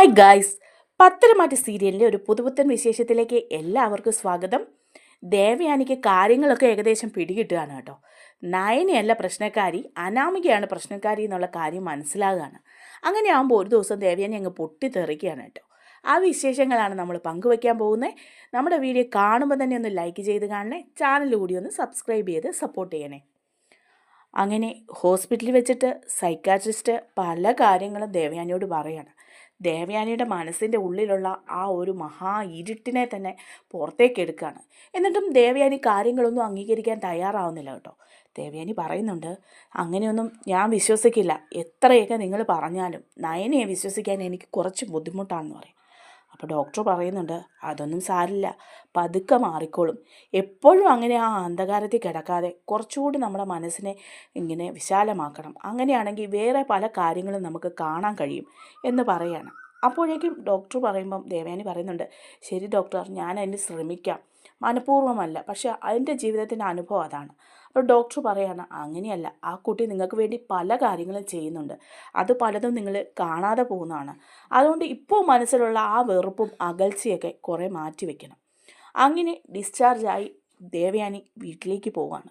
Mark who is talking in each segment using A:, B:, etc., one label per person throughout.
A: Hi guys Patharamattu സീരിയലിന്റെ ഒരു പുതുപുത്തൻ വിശേഷത്തിലേക്ക് എല്ലാവർക്കും സ്വാഗതം. ദേവയാനിക്ക് കാര്യങ്ങളൊക്കെ ഏകദേശം പിടികിട്ടുകയാണ് കേട്ടോ. നയനയല്ല പ്രശ്നക്കാരി അനാമികയാണ് പ്രശ്നക്കാരി എന്നുള്ള കാര്യം മനസ്സിലാകുകയാണ്. അങ്ങനെ ആകുമ്പോൾ ഒരു ദിവസം ദേവയാനി അങ്ങ് പൊട്ടിത്തെറിക്കുകയാണ് കേട്ടോ. ആ വിശേഷങ്ങളാണ് നമ്മൾ പങ്കുവയ്ക്കാൻ പോകുന്നത്. നമ്മുടെ വീഡിയോ കാണുമ്പോൾ തന്നെ ഒന്ന് ലൈക്ക് ചെയ്ത് കാണണേ. ചാനൽ കൂടി ഒന്ന് സബ്സ്ക്രൈബ് ചെയ്ത് സപ്പോർട്ട് ചെയ്യണേ. അങ്ങനെ ഹോസ്പിറ്റലിൽ വെച്ചിട്ട് സൈക്കാട്രിസ്റ്റ് പല കാര്യങ്ങളും ദേവയാനിയോട് പറയാണ്. ദേവയാനിയുടെ മനസ്സിന്റെ ഉള്ളിലുള്ള ആ ഒരു മഹാ ഇരുട്ടിനെ തന്നെ പുറത്തേക്ക് എടുക്കുകയാണ്. എന്നിട്ടും ദേവയാനി കാര്യങ്ങളൊന്നും അംഗീകരിക്കാൻ തയ്യാറാവുന്നില്ല കേട്ടോ. ദേവയാനി പറയുന്നുണ്ട് അങ്ങനെയൊന്നും ഞാൻ വിശ്വസിക്കില്ല. എത്രയൊക്കെ നിങ്ങൾ പറഞ്ഞാലും നയനയെ വിശ്വസിക്കാൻ എനിക്ക് കുറച്ച് ബുദ്ധിമുട്ടാണെന്ന് പറയും. അപ്പോൾ ഡോക്ടർ പറയുന്നുണ്ട് അതൊന്നും സാരില്ല പതുക്കെ മാറിക്കോളും. എപ്പോഴും അങ്ങനെ ആ അന്ധകാരത്തിൽ കിടക്കാതെ കുറച്ചുകൂടി നമ്മുടെ മനസ്സിനെ ഇങ്ങനെ വിശാലമാക്കണം. അങ്ങനെയാണെങ്കിൽ വേറെ പല കാര്യങ്ങളും നമുക്ക് കാണാൻ കഴിയും എന്ന് പറയാണ്. അപ്പോഴേക്കും ഡോക്ടർ പറയുമ്പം ദേവയാനി പറയുന്നുണ്ട് ശരി ഡോക്ടർ ഞാൻ അതിന് ശ്രമിക്കാം. മനഃപൂർവമല്ല. പക്ഷേ അതിന്റെ ജീവിതത്തിന്റെ അനുഭവം അതാണ്. അപ്പോൾ ഡോക്ടർ പറയാണ് അങ്ങനെയല്ല ആ കുട്ടി നിങ്ങൾക്ക് വേണ്ടി പല കാര്യങ്ങളും ചെയ്യുന്നുണ്ട്. അത് പലതും നിങ്ങൾ കാണാതെ പോകുന്നതാണ്. അതുകൊണ്ട് ഇപ്പോൾ മനസ്സിലുള്ള ആ വെറുപ്പും അകൽച്ചയൊക്കെ കുറേ മാറ്റി വെക്കണം. അങ്ങനെ ഡിസ്ചാർജായി ദേവയാനി വീട്ടിലേക്ക് പോവാണ്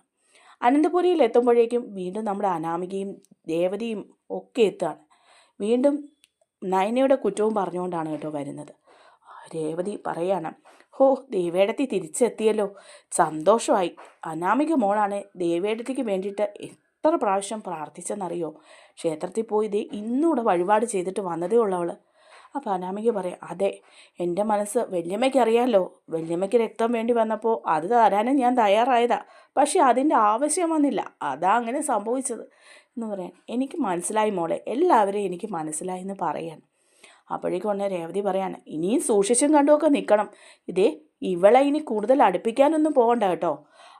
A: അനന്തപുരിയിൽ എത്തുമ്പോഴേക്കും വീണ്ടും നമ്മുടെ അനാമികയും ദേവതയും ഒക്കെ എത്തുകയാണ്. വീണ്ടും നയനയുടെ കുറ്റവും പറഞ്ഞുകൊണ്ടാണ് കേട്ടോ വരുന്നത്. രേവതി പറയാണ് ഹോ ദേവേടത്തി തിരിച്ചെത്തിയല്ലോ. സന്തോഷമായി. അനാമിക മോളാണ് ദേവേടത്തിക്ക് വേണ്ടിയിട്ട് എത്ര പ്രാവശ്യം പ്രാർത്ഥിച്ചെന്നറിയോ? ക്ഷേത്രത്തിൽ പോയി ദേ ഇന്നൂടെ വഴിപാട് ചെയ്തിട്ട് വന്നതേ ഉള്ളവൾ അപ്പോൾ അനാമിക പറയാം അതെ എന്റെ മനസ്സ് വല്യമ്മയ്ക്ക് അറിയാമല്ലോ വല്യമ്മയ്ക്ക് രക്തം വേണ്ടി വന്നപ്പോൾ അത് തരാനും ഞാൻ തയ്യാറായതാ. പക്ഷേ അതിന്റെ ആവശ്യം വന്നില്ല. അതാ അങ്ങനെ സംഭവിച്ചത്. എന്ന് പറയാൻ എനിക്ക് മനസ്സിലായി മോളെ. എല്ലാവരെയും എനിക്ക് മനസ്സിലായി എന്ന് പറയാൻ. അപ്പോഴേക്കും ഉടനെ രേവതി പറയാണ് ഇനിയും സൂക്ഷിച്ചും കണ്ടുമൊക്കെ നിൽക്കണം ഇതേ ഇവളെ ഇനി കൂടുതൽ അടുപ്പിക്കാനൊന്നും പോകണ്ട കേട്ടോ.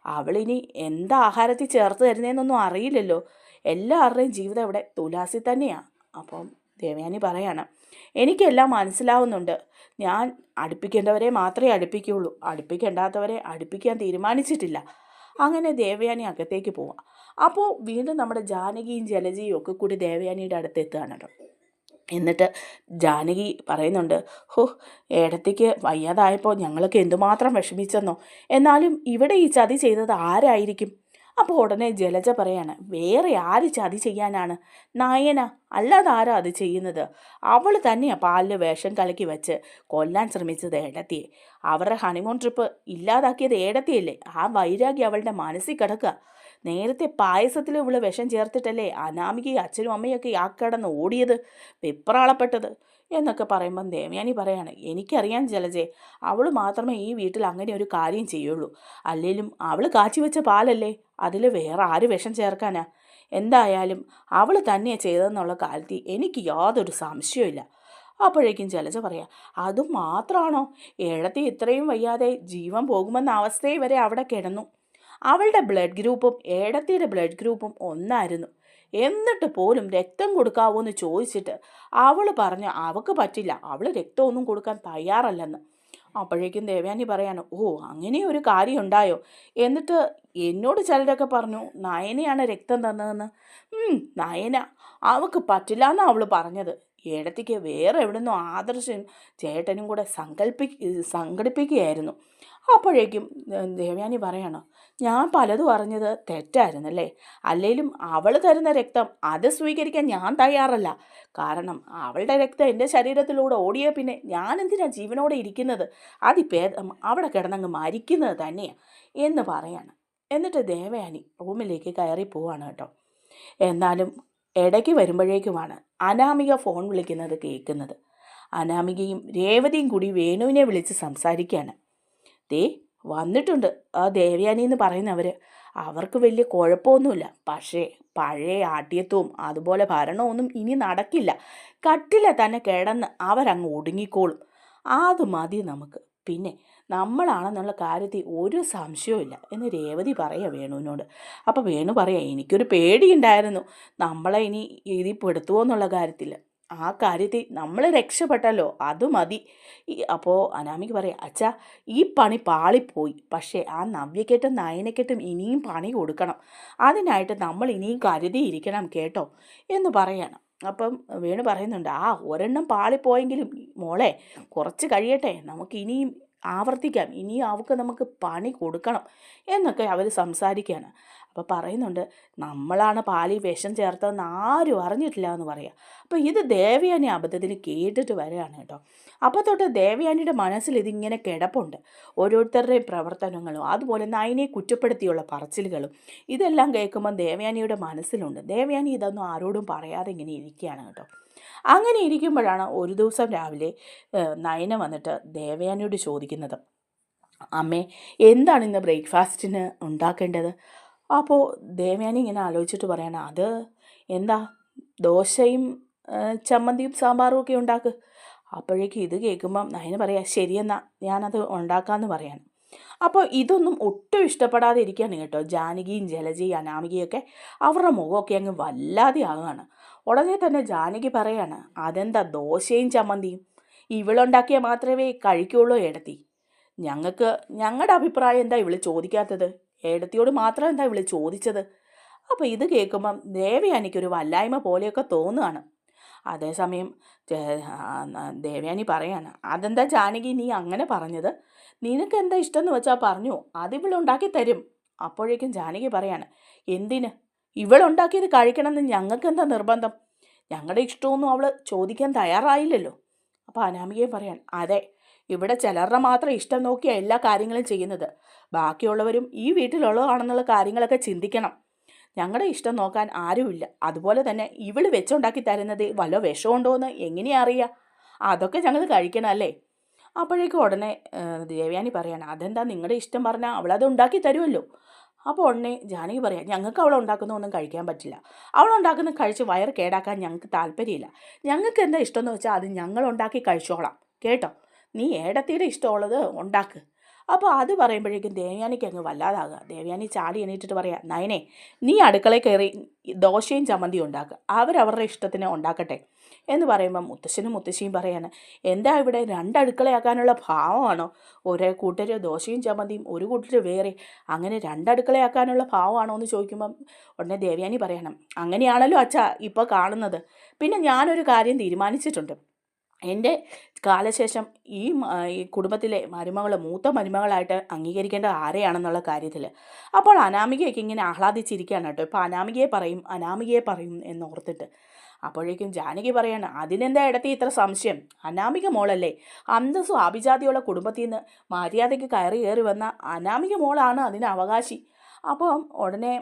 A: അവളിനി എന്താ ആഹാരത്തിൽ ചേർത്ത് തരുന്നതെന്നൊന്നും അറിയില്ലല്ലോ. എല്ലാവരുടെയും ജീവിതം ഇവിടെ തുലാസി തന്നെയാണ് അപ്പം ദേവയാനി പറയാണ് എനിക്കെല്ലാം മനസ്സിലാവുന്നുണ്ട്. ഞാൻ അടുപ്പിക്കേണ്ടവരെ മാത്രമേ അടുപ്പിക്കുകയുള്ളൂ. അടുപ്പിക്കേണ്ടാത്തവരെ അടുപ്പിക്കാൻ തീരുമാനിച്ചിട്ടില്ല. അങ്ങനെ ദേവയാനി അകത്തേക്ക് പോവാം. അപ്പോൾ വീണ്ടും നമ്മുടെ ജാനകിയും ജലജയും ഒക്കെ കൂടി ദേവയാനിയുടെ അടുത്ത് എത്തുകയാണ് എന്നിട്ട് ജാനകി പറയുന്നുണ്ട് ഹോ ഏടത്തേക്ക് വയ്യാതായപ്പോൾ ഞങ്ങളൊക്കെ എന്തുമാത്രം വിഷമിച്ചെന്നോ. എന്നാലും ഇവിടെ ഈ ചതി ചെയ്തത് ആരായിരിക്കും? അപ്പോൾ ഉടനെ ജലജ പറയാണ് വേറെ ആര് ചതി ചെയ്യാനാണ്? നായന അല്ലാതെ ആരാ അത് ചെയ്യുന്നത്? അവൾ തന്നെയാണ് പാലിൽ വേഷം കലക്കി വെച്ച് കൊല്ലാൻ ശ്രമിച്ചത് ഏടത്തിയെ. അവരുടെ ഹണിമൂൺ ട്രിപ്പ് ഇല്ലാതാക്കിയത് ഏടത്തിയല്ലേ? ആ വൈരാഗ്യം അവളുടെ മനസ്സിൽ കിടക്കുക. നേരത്തെ പായസത്തിൽ ഇവൾ വിഷം ചേർത്തിട്ടല്ലേ അനാമികയും അച്ഛനും അമ്മയൊക്കെ ആ കിടന്ന് ഓടിയത്? വെപ്രാളപ്പെട്ടത്. എന്നൊക്കെ പറയുമ്പം ദേവയാനി പറയാണ് എനിക്കറിയാം ജലജെ അവൾ മാത്രമേ ഈ വീട്ടിൽ അങ്ങനെ ഒരു കാര്യം ചെയ്യുള്ളൂ. അല്ലെങ്കിലും അവൾ കാച്ചിവെച്ച പാലല്ലേ? അതിൽ വേറെ ആര് വിഷം ചേർക്കാനാ? എന്തായാലും അവൾ തന്നെയാണ് ചെയ്തതെന്നുള്ള കാര്യത്തിൽ എനിക്ക് യാതൊരു സംശയമില്ല അപ്പോഴേക്കും ജലജ പറയാം അതും മാത്രമാണോ ഏഴത്തി ഇത്രയും വയ്യാതെ ജീവൻ പോകുമെന്ന അവസ്ഥയെ വരെ അവിടെ കിടന്നു. അവളുടെ ബ്ലഡ് ഗ്രൂപ്പും ഏടത്തിയുടെ ബ്ലഡ് ഗ്രൂപ്പും ഒന്നായിരുന്നു. എന്നിട്ട് പോലും രക്തം കൊടുക്കാവോ എന്ന് ചോദിച്ചിട്ട് അവൾ പറഞ്ഞു അവൾക്ക് പറ്റില്ല. അവൾ രക്തമൊന്നും കൊടുക്കാൻ തയ്യാറല്ലെന്ന്. അപ്പോഴേക്കും ദേവയാനി പറയാണ് ഓ അങ്ങനെ ഒരു കാര്യം ഉണ്ടായോ എന്നിട്ട് എന്നോട് ചിലരൊക്കെ പറഞ്ഞു നയനയാണ് രക്തം തന്നതെന്ന്. നയന. അവൾക്ക് പറ്റില്ല എന്നാണ് അവൾ പറഞ്ഞത്. ഏടത്തിക്ക് വേറെ എവിടുന്നോ ആദർശനും ചേട്ടനും കൂടെ സങ്കല്പി സംഘടിപ്പിക്കുകയായിരുന്നു. അപ്പോഴേക്കും ദേവയാനി പറയണോ ഞാൻ പലതും അറിഞ്ഞത് തെറ്റായിരുന്നല്ലേ? അല്ലെങ്കിലും അവൾ തരുന്ന രക്തം അത് സ്വീകരിക്കാൻ ഞാൻ തയ്യാറല്ല. കാരണം അവളുടെ രക്തം എന്റെ ശരീരത്തിലൂടെ ഓടിയ പിന്നെ ഞാൻ എന്തിനാ ജീവനോടെ ഇരിക്കുന്നത്? അതിപ്പേദം അവിടെ കിടന്നങ്ങ് മരിക്കുന്നത് തന്നെയാണ് എന്ന് പറയാണ്. എന്നിട്ട് ദേവയാനി റൂമിലേക്ക് കയറി പോവാണ് കേട്ടോ. എന്നാലും ഇടയ്ക്ക് വരുമ്പോഴേക്കുമാണ് അനാമിക ഫോൺ വിളിക്കുന്നത് കേൾക്കുന്നത്. അനാമികയും രേവതിയും കൂടി വേണുവിനെ വിളിച്ച് സംസാരിക്കുകയാണ് ദേ വന്നിട്ടുണ്ട്. ആ ദേവയാനി എന്ന് പറയുന്നവർ അവർക്ക് വലിയ കുഴപ്പമൊന്നുമില്ല. പക്ഷേ പഴയ ആട്ടിയത്വവും അതുപോലെ ഭരണമൊന്നും ഇനി നടക്കില്ല. കട്ടില തന്നെ കിടന്ന് അവരങ്ങ് ഒടുങ്ങിക്കോളും. അത് മതി നമുക്ക്. പിന്നെ നമ്മളാണെന്നുള്ള കാര്യത്തിൽ ഒരു സംശയവുമില്ല എന്ന് രേവതി പറയുക വേണുവിനോട്. അപ്പോൾ വേണു പറയാം എനിക്കൊരു പേടിയുണ്ടായിരുന്നു. നമ്മളെ ഇനി ഇതിൽ പെടുത്തുമോ എന്നുള്ള കാര്യത്തിൽ. ആ കാര്യത്തിൽ നമ്മൾ രക്ഷപ്പെട്ടല്ലോ. അത് മതി. അപ്പോൾ അനാമിക്ക് പറയാം അച്ഛാ ഈ പണി പാളിപ്പോയി. പക്ഷേ ആ നവ്യക്കെട്ടും നയനക്കെട്ടും ഇനിയും പണി കൊടുക്കണം. അതിനായിട്ട് നമ്മൾ ഇനിയും കരുതിയിരിക്കണം കേട്ടോ. എന്ന് പറയണം. അപ്പം വേണു പറയുന്നുണ്ട് ആ ഒരെണ്ണം പാളിപ്പോയെങ്കിലും മോളെ കുറച്ച് കഴിയട്ടെ. നമുക്ക് ഇനിയും ആവർത്തിക്കാം. ഇനി അവൾക്ക് നമുക്ക് പണി കൊടുക്കണം എന്നൊക്കെ അവർ സംസാരിക്കുകയാണ് അപ്പോൾ പറയുന്നുണ്ട് നമ്മളാണ് പാലി വിഷം ചേർത്തതെന്ന് ആരും അറിഞ്ഞിട്ടില്ല എന്ന് പറയാം. അപ്പോൾ ഇത് ദേവയാനി അബദ്ധത്തിന് കേട്ടിട്ട് വരികയാണ് കേട്ടോ. അപ്പോൾ തൊട്ട് ദേവയാനിയുടെ മനസ്സിൽ ഇതിങ്ങനെ കിടപ്പുണ്ട്. ഓരോരുത്തരുടെയും പ്രവർത്തനങ്ങളും അതുപോലെ നയനെ കുറ്റപ്പെടുത്തിയുള്ള പറച്ചിലുകളും ഇതെല്ലാം കേൾക്കുമ്പോൾ ദേവയാനിയുടെ മനസ്സിലുണ്ട്. ദേവയാനി ഇതൊന്നും ആരോടും പറയാതെ ഇങ്ങനെ ഇരിക്കുകയാണ് കേട്ടോ. അങ്ങനെ ഇരിക്കുമ്പോഴാണ് ഒരു ദിവസം രാവിലെ നയന വന്നിട്ട് ദേവയാനിയോട് ചോദിക്കുന്നത്. അമ്മേ എന്താണ് ഇന്ന് ബ്രേക്ക്ഫാസ്റ്റിന് ഉണ്ടാക്കേണ്ടത്? അപ്പോൾ ദേവയാനി ഇങ്ങനെ ആലോചിച്ചിട്ട് പറയണം അത് എന്താ ദോശയും ചമ്മന്തിയും സാമ്പാറും ഒക്കെ ഉണ്ടാക്ക്? അപ്പോഴേക്കും ഇത് കേൾക്കുമ്പം നയന പറയാം ശരിയെന്നാ ഞാനത് ഉണ്ടാക്കാമെന്ന് പറയാണ്. അപ്പോൾ ഇതൊന്നും ഒട്ടും ഇഷ്ടപ്പെടാതെ ഇരിക്കുകയാണ് കേട്ടോ ജാനകിയും ജലജയും അനാമികയൊക്കെ അവരുടെ മുഖമൊക്കെ അങ്ങ് വല്ലാതെ ആകുകയാണ്. ഉടനെ തന്നെ ജാനകി പറയാണ് അതെന്താ ദോശയും ചമ്മന്തിയും? ഇവളുണ്ടാക്കിയാൽ മാത്രമേ കഴിക്കുള്ളൂ ഏടത്തി. ഞങ്ങൾക്ക് ഞങ്ങളുടെ അഭിപ്രായം എന്താ ഇവൾ ചോദിക്കാത്തത്? ഏടത്തിയോട് മാത്രം എന്താ ഇവൾ ചോദിച്ചത്? അപ്പോൾ ഇത് കേൾക്കുമ്പം ദേവയാനിക്കൊരു വല്ലായ്മ പോലെയൊക്കെ തോന്നുകയാണ്. അതേസമയം ദേവയാനി പറയാണ് അതെന്താ ജാനകി നീ അങ്ങനെ പറഞ്ഞത്? നിനക്ക് എന്താ ഇഷ്ടം എന്ന് വെച്ചാൽ പറഞ്ഞു അത് ഇവളുണ്ടാക്കി തരും അപ്പോഴേക്കും ജാനകി പറയാണ് എന്തിന്? ഇവളുണ്ടാക്കിയത് കഴിക്കണമെന്ന് ഞങ്ങൾക്ക് എന്താ നിർബന്ധം? ഞങ്ങളുടെ ഇഷ്ടമൊന്നും അവൾ ചോദിക്കാൻ തയ്യാറായില്ലല്ലോ. അപ്പോൾ അനാമികയെ പറയാൻ അതെ ഇവിടെ ചിലരുടെ മാത്രം ഇഷ്ടം നോക്കിയാ എല്ലാ കാര്യങ്ങളും ചെയ്യുന്നത്. ബാക്കിയുള്ളവരും ഈ വീട്ടിലുള്ളതാണെന്നുള്ള കാര്യങ്ങളൊക്കെ ചിന്തിക്കണം. ഞങ്ങളുടെ ഇഷ്ടം നോക്കാൻ ആരുമില്ല. അതുപോലെ തന്നെ ഇവൾ വെച്ചുണ്ടാക്കി തരുന്നത് വല്ല വിഷമുണ്ടോ എന്ന് എങ്ങനെയാ അറിയുക അതൊക്കെ ഞങ്ങൾ കഴിക്കണം അല്ലേ? അപ്പോഴേക്കും ഉടനെ ദേവ്യാനി പറയാണ് അതെന്താ നിങ്ങളുടെ ഇഷ്ടം പറഞ്ഞാൽ അവളത് ഉണ്ടാക്കി തരുമല്ലോ അപ്പോൾ ഉടനെ ജാനകി പറയാം ഞങ്ങൾക്ക് അവൾ ഉണ്ടാക്കുന്നതൊന്നും കഴിക്കാൻ പറ്റില്ല. അവൾ ഉണ്ടാക്കുന്ന കഴിച്ച് വയറ് കേടാക്കാൻ ഞങ്ങൾക്ക് താല്പര്യമില്ല. ഞങ്ങൾക്ക് എന്താ ഇഷ്ടമെന്ന് വെച്ചാൽ അത് ഞങ്ങൾ ഉണ്ടാക്കി കഴിച്ചോളാം. കേട്ടോ? നീ ഏടത്തിയുടെ ഇഷ്ടമുള്ളത് ഉണ്ടാക്ക്. അപ്പോൾ അത് പറയുമ്പോഴേക്കും ദേവയാനിക്ക് അങ്ങ് വല്ലാതാകുക. ദേവയാനി ചാടി എണീറ്റിട്ട് പറയാം നയനെ നീ അടുക്കളയിൽ കയറി ദോശയും ചമ്മന്തിയും ഉണ്ടാക്കുക അവരവരുടെ ഇഷ്ടത്തിന് ഉണ്ടാക്കട്ടെ. എന്ന് പറയുമ്പോൾ മുത്തശ്ശനും മുത്തശ്ശിയും പറയാണ് എന്താ ഇവിടെ രണ്ടടുക്കളയാക്കാനുള്ള ഭാവമാണോ? ഒരേ കൂട്ടര് ദോശയും ചമ്മന്തിയും ഒരു കൂട്ടര് വേറെ. അങ്ങനെ രണ്ടടുക്കളയാക്കാനുള്ള ഭാവമാണോ? എന്ന് ചോദിക്കുമ്പം ഉടനെ ദേവയാനി പറയണം അങ്ങനെയാണല്ലോ അച്ഛാ ഇപ്പോൾ കാണുന്നത്. പിന്നെ ഞാനൊരു കാര്യം തീരുമാനിച്ചിട്ടുണ്ട്. എന്റെ കാലശേഷം ഈ ഈ കുടുംബത്തിലെ മരുമകൾ മൂത്ത മരുമകളായിട്ട് അംഗീകരിക്കേണ്ടത് ആരെയാണെന്നുള്ള കാര്യത്തിൽ അപ്പോൾ അനാമികയൊക്കെ ഇങ്ങനെ ആഹ്ലാദിച്ചിരിക്കുകയാണ് കേട്ടോ. ഇപ്പോൾ അനാമികയെ പറയും അനാമികയെ പറയും എന്നോർത്തിട്ട്. അപ്പോഴേക്കും ജാനകി പറയാണ് അതിനെന്താ ഇടത്തി ഇത്ര സംശയം? അനാമിക മോളല്ലേ? അന്തസ്സും ആഭിജാതിയുള്ള കുടുംബത്തിൽ നിന്ന് മര്യാദയ്ക്ക് കയറി കയറി വന്ന അനാമിക മോളാണ് അതിന് അവകാശി. അപ്പോൾ ഉടനെ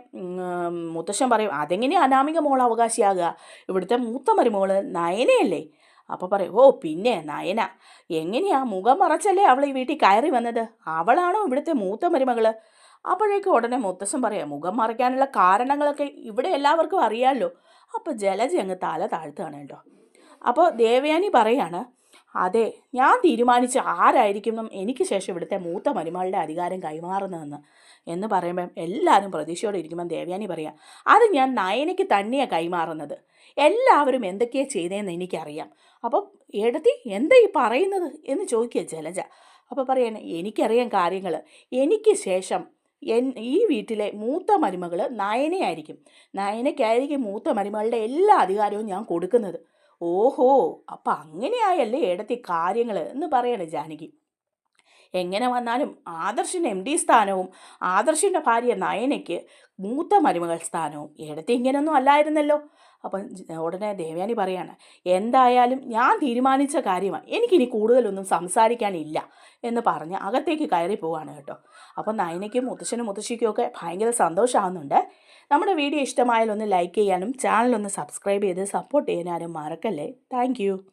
A: മുത്തശ്ശൻ പറയും അതെങ്ങനെയാണ് അനാമിക മോൾ അവകാശിയാകുക ഇവിടുത്തെ മൂത്ത മരുമോൾ നയനയല്ലേ? അപ്പോൾ പറയും ഓ പിന്നെ നയന എങ്ങനെയാ മുഖം മറച്ചല്ലേ അവൾ ഈ വീട്ടിൽ കയറി വന്നത്? അവളാണോ ഇവിടുത്തെ മൂത്ത മരുമകൾ? അപ്പോഴേക്കും ഉടനെ മുത്തശ്ശൻ പറയാം മുഖം മറയ്ക്കാനുള്ള കാരണങ്ങളൊക്കെ ഇവിടെ എല്ലാവർക്കും അറിയാമല്ലോ അപ്പോൾ ജലജ അങ്ങ് തല താഴ്ത്തുകയാണ് കേട്ടോ അപ്പോൾ ദേവയാനി പറയാണ് അതെ ഞാൻ തീരുമാനിച്ച ആരായിരിക്കും എനിക്ക് ശേഷം ഇവിടുത്തെ മൂത്ത മരുമകളുടെ അധികാരം കൈമാറുന്നതെന്ന്. എന്ന് പറയുമ്പം എല്ലാവരും പ്രതീക്ഷയോടെ ഇരിക്കുമ്പം ദേവയാനി പറയാം അത് ഞാൻ നയനയ്ക്ക് തന്നെയാണ് കൈമാറുന്നത്. എല്ലാവരും എന്തൊക്കെയാണ് ചെയ്തതെന്ന് എനിക്കറിയാം. അപ്പോൾ എടത്തി എന്താ ഈ പറയുന്നത്? എന്ന് ചോദിക്കുക ജലജ. അപ്പോൾ പറയണേ എനിക്കറിയാം കാര്യങ്ങൾ എനിക്ക് ശേഷം എൻ ഈ വീട്ടിലെ മൂത്ത മരുമകൾ നയനയായിരിക്കും നയനയ്ക്കായിരിക്കും മൂത്ത മരുമകളുടെ എല്ലാ അധികാരവും ഞാൻ കൊടുക്കുന്നത്. ഓഹോ അപ്പം അങ്ങനെയായല്ലേ എടത്തി കാര്യങ്ങൾ എന്ന് പറയണേ ജാനകി. എങ്ങനെ വന്നാലും ആദർശിന്റെ എം ഡി സ്ഥാനവും ആദർശിന്റെ ഭാര്യ നയനയ്ക്ക് മൂത്ത മരുമകൾ സ്ഥാനവും എടുത്ത് ഇങ്ങനെയൊന്നും അല്ലായിരുന്നല്ലോ. അപ്പം ഉടനെ ദേവയാനി പറയാണ് എന്തായാലും ഞാൻ തീരുമാനിച്ച കാര്യമാണ്. എനിക്കിനി കൂടുതലൊന്നും സംസാരിക്കാനില്ല. എന്ന് പറഞ്ഞ് അകത്തേക്ക് കയറി പോവാണ് കേട്ടോ. അപ്പം നയനയ്ക്കും മുത്തശ്ശനും മുത്തശ്ശിക്കും ഒക്കെ ഭയങ്കര സന്തോഷമാകുന്നുണ്ട് നമ്മുടെ വീഡിയോ ഇഷ്ടമായാലൊന്ന് ലൈക്ക് ചെയ്യാനും ചാനലൊന്ന് സബ്സ്ക്രൈബ് ചെയ്ത് സപ്പോർട്ട് ചെയ്യാനും മറക്കല്ലേ. താങ്ക്